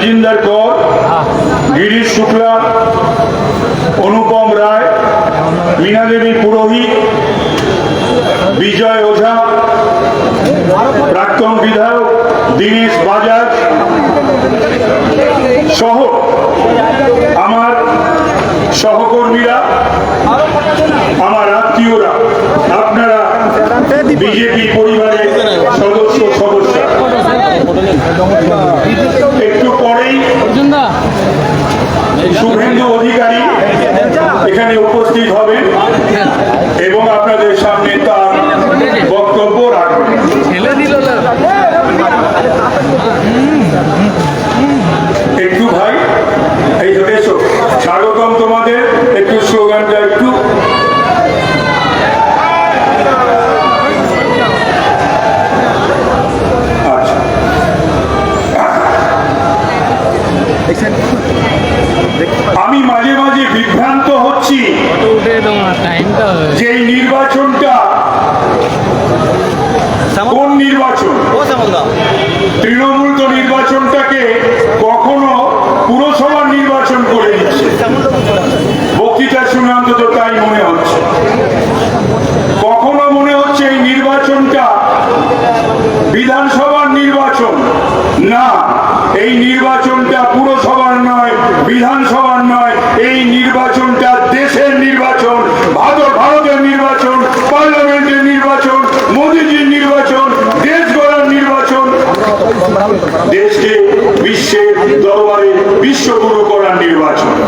ইঞ্জিনদার কর। গিরিশ শুক্লা অনুপম রায় মীনাদেবী পুরোহিত বিজয় ওঝা প্রাক্তন বিধায়ক দিনেশ বাজাজ সহ আমার সহকর্মীরা আমার আত্মীয়রা আপনারা বিজেপি পরিবারের সদস্য সদস্য। শুভেন্দু অধিকারী এখানে উপস্থিত হবে এবং আপনাদের সামনে তার বক্তব্য রাখবেন। একটু ভাই, এই দেখেছ স্বাগতম তোমাদের, একটু স্লোগানটা একটু আমি মাঝে মাঝে বিভ্রান্ত হচ্ছি। যে নির্বাচনটা কোন নির্বাচন? তৃণমূল তো নির্বাচনটাকে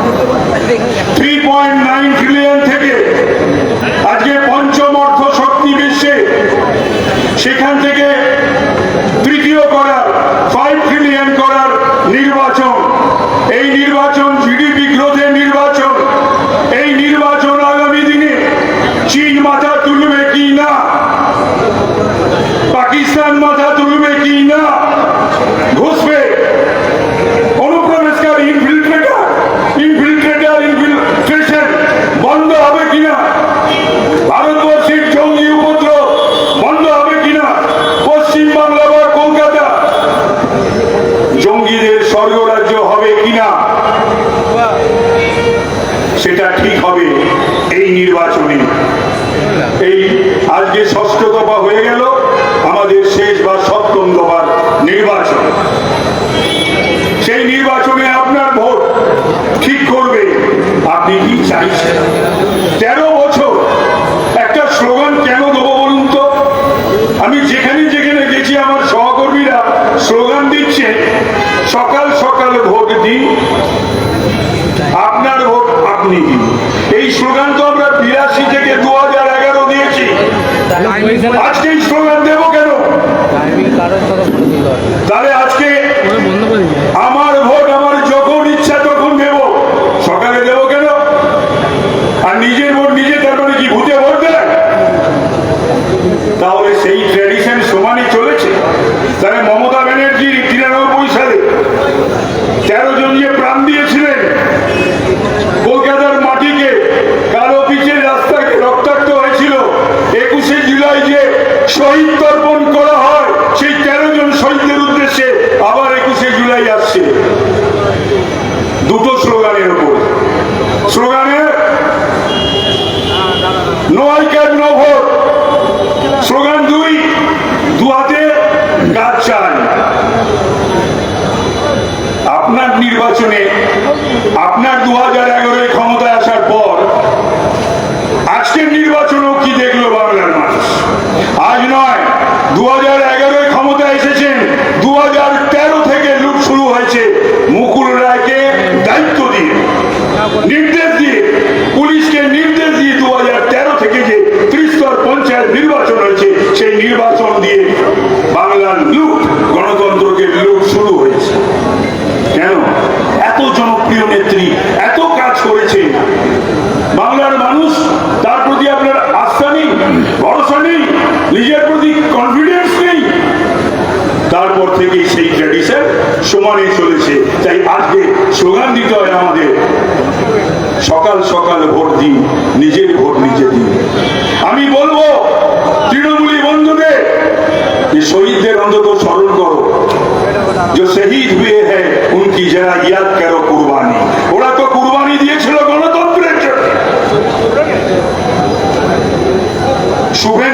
3.9 trillion দিন আপনার ভোট আপনি। দিন এই স্লোগান তো আমরা বিরাশি থেকে দু হাজার এগারো দিয়েছি। আজকে এই স্লোগান দেবো কেন? তাহলে আজকে আমার সকাল সকাল ভোট দিই নিজের ভোট নিজে দিই আমি বলব, তৃণমূলী বন্ধুদের, যে শহীদদের অন্তত স্মরণ করো। যে শহীদ হুয়ে হ্যাঁ উনকি যারা ইয়াদ কেন কুরবানি। ওরা তো কুরবানি দিয়েছিল গণতন্ত্রের জন্য। শুভে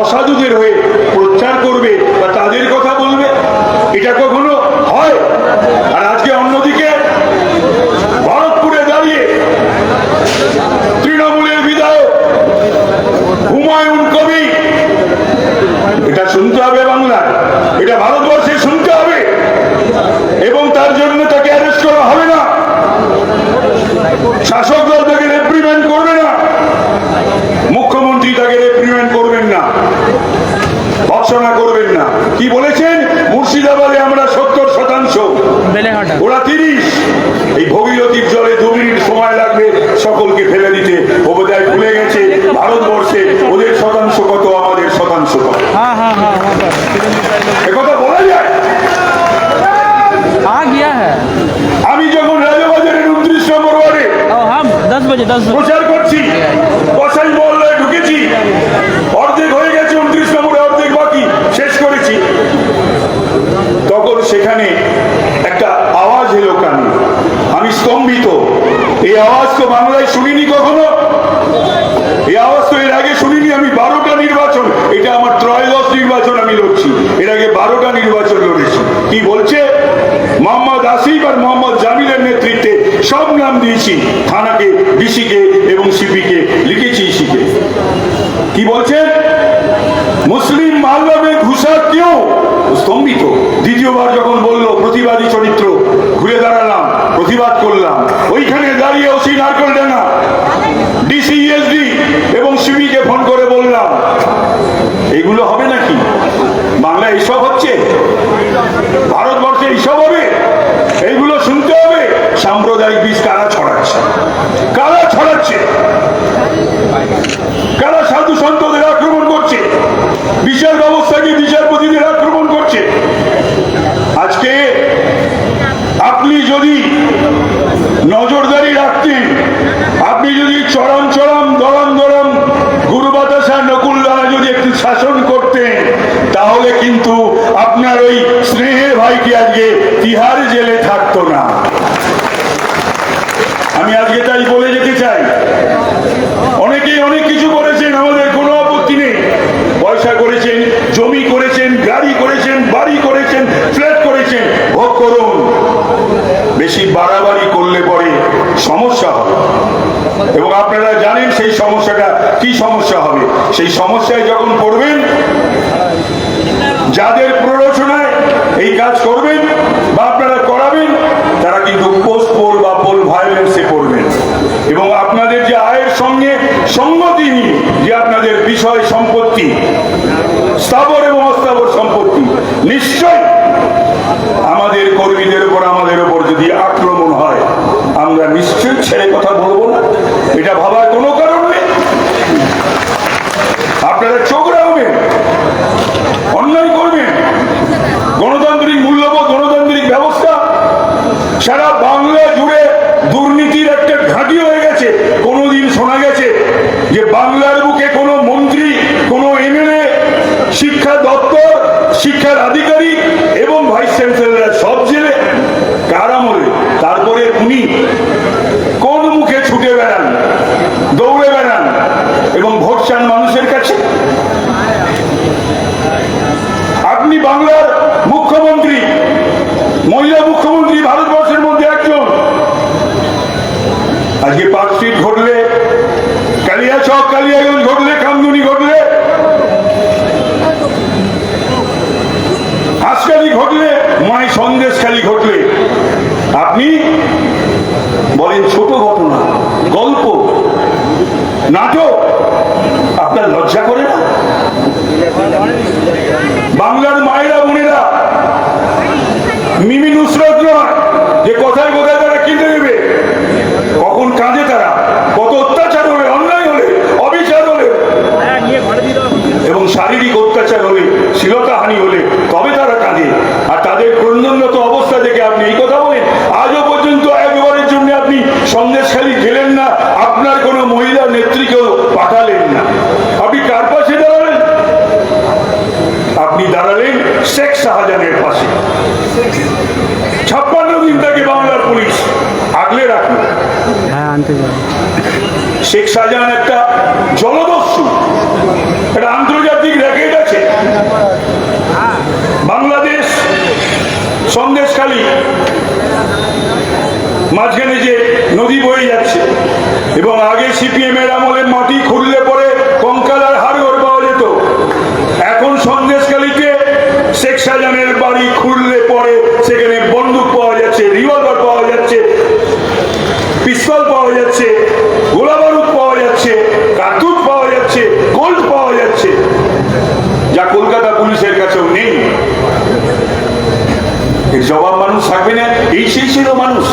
অসাধুদের হয়ে প্রচার করবে বা তাদের কথা বলবে, এটা কখনো হয়? আর আজকে অন্যদিকে ভরতপুরে দাঁড়িয়ে তৃণমূলের বিধায়ক হুমায়ুন কবি এটা শুনতে হবে বাংলায়, এটা ভারতবর্ষে শুনতে হবে, এবং তার জন্য তাকে অ্যারেস্ট করা হবে না। শাসক দল তাকে রেপ্রিমেন্ট করবে না মুখ্যমন্ত্রী তাকে রেপ্রিমেন্ট করবেন না ঘোষণা করবেন না। কি বলেছেন? মুর্শিদাবাদে আমরা সত্তর শতাংশ। ওরা তিরিশ। এই ভগীরথীর জলে দু মিনিট সময় লাগবে সকলকে ফেলে দিতে। অবদায় ভুলে গেছে ভারতবর্ষে। ওদের শতাংশ কত? আমাদের শতাংশ কত? একথা বলা যায়? আমি যখন রাজবাজারের উনত্রিশ নম্বর ওয়ার্ডে প্রচার করছি বিচার ব্যবস্থাকে বিচারপতিদের আক্রমণ করছে। আজকে আপনি যদি নজরদারি রাখতেন, আপনি যদি চরম চরম দরম দরম গুরু বাতাসা নকুল দ্বারা যদি একটু শাসন করতেন, তাহলে কিন্তু আপনার ওই স্নেহের ভাইকে আজকে তিহার জেলে থাকতো না। আমি আজকে তাই বলে যেতে চাই। এবং আপনারা জানেন সেই সমস্যাটা কি সমস্যা হবে। সেই সমস্যায় যখন পড়বেন, যাদের প্ররোচনায় এই কাজ করবেন বা আপনারা করাবেন, তারা কিন্তু পোস্ট পোল বা পোল ভায়োলেন্সে পড়বেন। এবং আপনাদের যে আয়ের সঙ্গে সঙ্গতি নিয়ে যে আপনাদের বিষয় সম্পত্তি, স্থাবর এবং অস্থাবর সম্পত্তি নিশ্চয় हे पहा শ্লীলতাহানি হলে তবে তারা কাঁদে? আর তাদের ক্রন্দনগত অবস্থা দেখে আপনি এই কথা বলেন? আজও পর্যন্ত একবারের জন্য আপনি সন্দেশখালী গেলেন না আপনার কোনো মহিলা নেত্রীকেও পাঠালেন না। আপনি কার পাশে দাঁড়ালেন? আপনি দাঁড়ালেন শেখ শাহজাহানের পাশে। ছাপ্পান্ন দিন তাকে বাংলার পুলিশ আগলে রাখুন হ্যাঁ, শেখ শাহজাহান মাঝখানে যে নদী বয়ে যাচ্ছে এবং আগে সিপিএম এর আমলে মাটি খুঁড়লে পরে কঙ্কাল আর হাড়গোড় পাওয়া যেত। এখন সন্দেশকালীতে শেখ শাহজাহানের বাড়ি খুললে পরে সেখানে বন্দুক পাওয়া যাচ্ছে, রিভলভার পাওয়া যাচ্ছে, পিস্তল পাওয়া যাচ্ছে, গোলাবারুদ পাওয়া যাচ্ছে কার্তুজ পাওয়া যাচ্ছে, গোল্ড পাওয়া যাচ্ছে। যা কলকাতা পুলিশের কাছেও নেই। জবাব মানুষ থাকবে না, এই সেই ছিল মানুষ।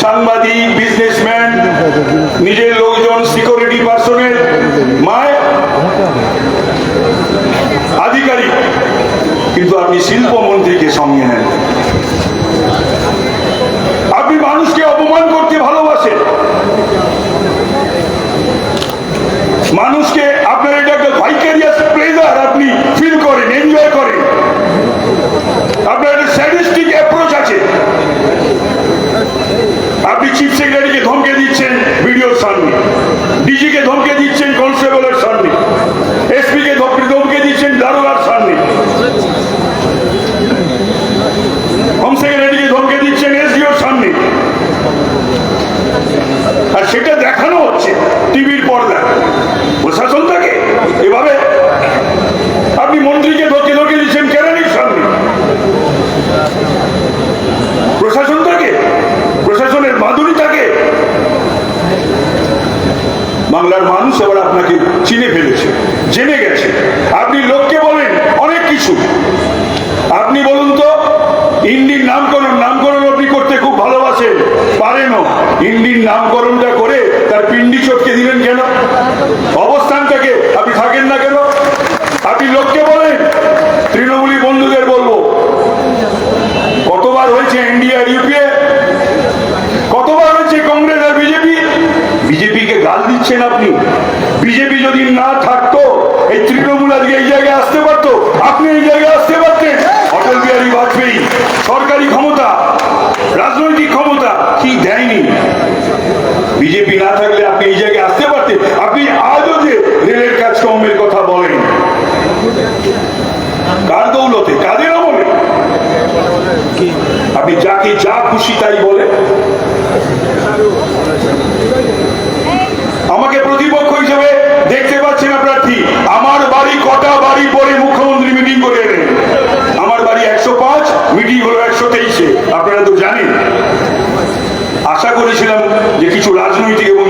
সাংবাদিক বিজনেসম্যান নিজের লোকজন সিকিউরিটি পার্সনের মায় আধিকারিক। কিন্তু আপনি শিল্পমন্ত্রীকে সঙ্গে নেন। ধমকে দিচ্ছেন পাচ্ছেন আপনি। বিজেপি যদি না থাকতো দুই পরে মুখ্যমন্ত্রী মিটিং করে এলেন। আমার বাড়ি একশো পাঁচ মিটিং হলো একশো তেইশে। আপনারা তো জানেন। আশা করেছিলাম যে কিছু রাজনৈতিক এবং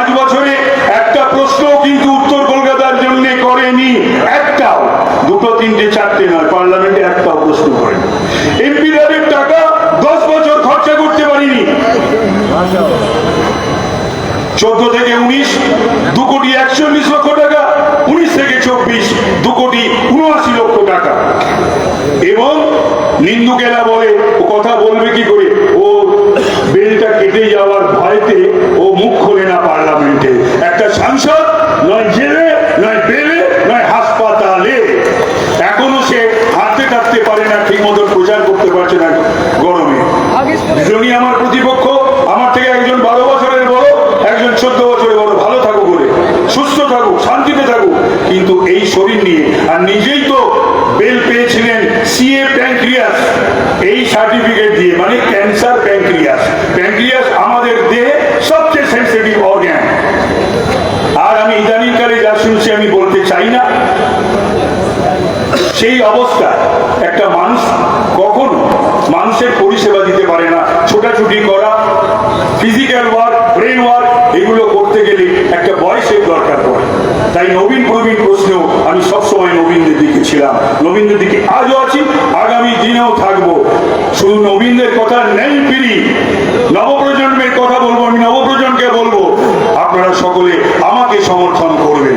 পাঁচ বছরে একটা প্রশ্ন কিন্তু উত্তর কলকাতার জন্য করেনি, একটাও। দুটো, তিনটে, চারটে নয়, পার্লামেন্টে একটাও প্রশ্ন করেনি। টাকা দশ বছর খরচা করতে পারিনি। চোদ্দ থেকে উনিশ, দু কোটি একচল্লিশ লক্ষ টাকা, উনিশ থেকে চব্বিশ, দু কোটি উনআশি লক্ষ টাকা। এবং নিন্দুকেরা বলে, ও কথা বলবে কি করে? কেটে যাওয়ার ভয়তে ও মুখ খোলে না পার্লামেন্টে। একটা সাংসদ নয় জেলে নয় বেলে নয় হাসপাতালে। এখনও সে হাঁটতে কাটতে পারে না ঠিক মতো প্রচার করতে পারছে না গরমে। যদি আমার প্রতিপক্ষ অবস্থায় একটা মানুষ কখনো মানুষের পরিষেবা দিতে পারে না। ছোটাছুটি করা ফিজিক্যাল ওয়ার্ক ব্রেন ওয়ার্ক এগুলো করতে গেলে একটা বয়সের দরকার পড়ে। তাই নবীন প্রবীণ প্রশ্নেও আমি সবসময় নবীনদের দিকে ছিলাম। নবীনদের দিকে আজও আছি, আগামী দিনেও থাকব। শুধু নবীনদের কথা নেই ফিরি। নবপ্রজন্মের কথা বলব, আমি নবপ্রজন্মকে বলব, আপনারা সকলে আমাকে সমর্থন করবেন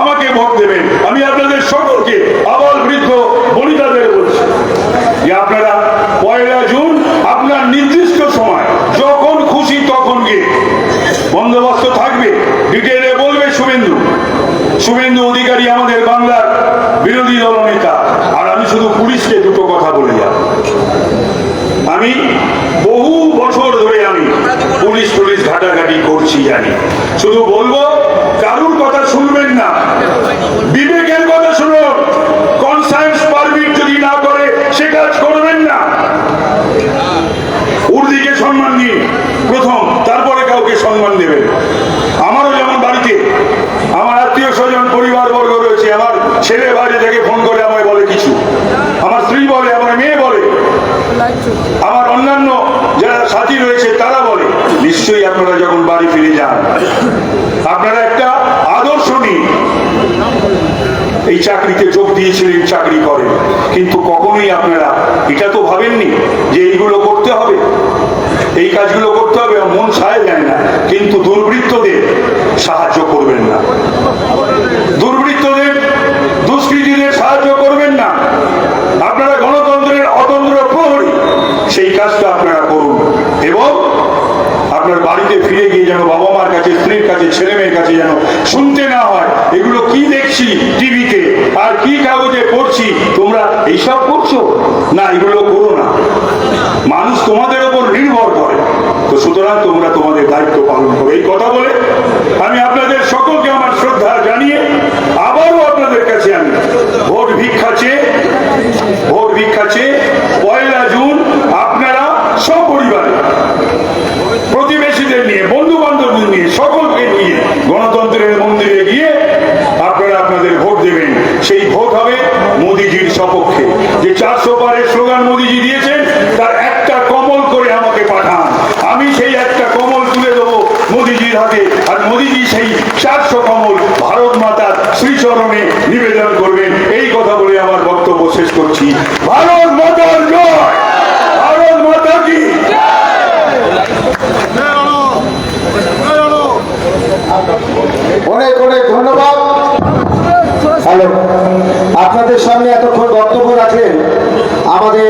আমাকে ভোট দেবেন আমি আপনাদের সকলকে আবাল বৃদ্ধ বনিতাদের বলছি যে আপনারা পয়লা জুন আপনার নির্দিষ্ট সময় যখন খুশি তখন গিয়ে বন্দোবস্ত থাকবে ডিটেলে বলবে শুভেন্দু শুভেন্দু অধিকারী আমাদের বাংলার বিরোধী দলনেতা আর আমি শুধু পুলিশকে দুটো কথা বলে যাব আমি বহু বছর ধরে আমি পুলিশ টুলিশ ঘাটাঘাটি করছি জানি শুধু বলব, কারুর কথা শুনবেন না। বিবেকের কথা শুনুন। কনসায়েন্স পারমিট যদি না করে সে কাজ করবেন না। উর্দিকে সম্মান দিন, প্রথম, তারপরে কাউকে সম্মান দেবেন। আমারও যেমন বাড়িতে, আমার আত্মীয় স্বজন পরিবার বর্গ রয়েছে, আমার ছেলে বাইরে থেকে ফোন করে আমায় বলে কিছু। আমার স্ত্রী বলে, আমার মেয়ে বলে। আমার অন্যান্য যারা সাথী রয়েছে তারা নিশ্চয়ই আপনারা যখন বাড়ি ফিরে যান, আপনারা একটা আদর্শ নিন। এই চাকরিতে যোগ দিয়েছিলেন, চাকরি করেন। কিন্তু কখনোই আপনারা, এটা তো ভাবেননি যে এইগুলো করতে হবে। এই কাজগুলো করতে হবে মন সায় যায় না। কিন্তু দুর্বৃত্তদের সাহায্য করবেন না। দুর্বৃত্তদের, দুষ্কৃতীদের সাহায্য করবেন না আপনারা গণতন্ত্রের অতন্ত্র প্রহরী সেই কাজটা আপনারা করুন এবং আপনার বাড়িতে ফিরে গিয়ে যেন বাবা মার কাছে, স্ত্রীর কাছে, ছেলে মেয়ের কাছে যেন শুনতে না হয়। এগুলো কি দেখছি টিভিতে? আর কি কাগজে পড়ছি? তোমরা এইসব করছ না, এগুলো করো না। মানুষ তোমাদের ওপর নির্ভর করে। তো সুতরাং তোমরা তোমাদের দায়িত্ব পালন করো। এই কথা বলে আমি আপনাদের শেষ করছি। ভারত মাতার ভারত মাতা কি? অনেক অনেক ধন্যবাদ। হ্যালো আপনাদের সামনে এতক্ষণ বক্তব্য রাখেন আমাদের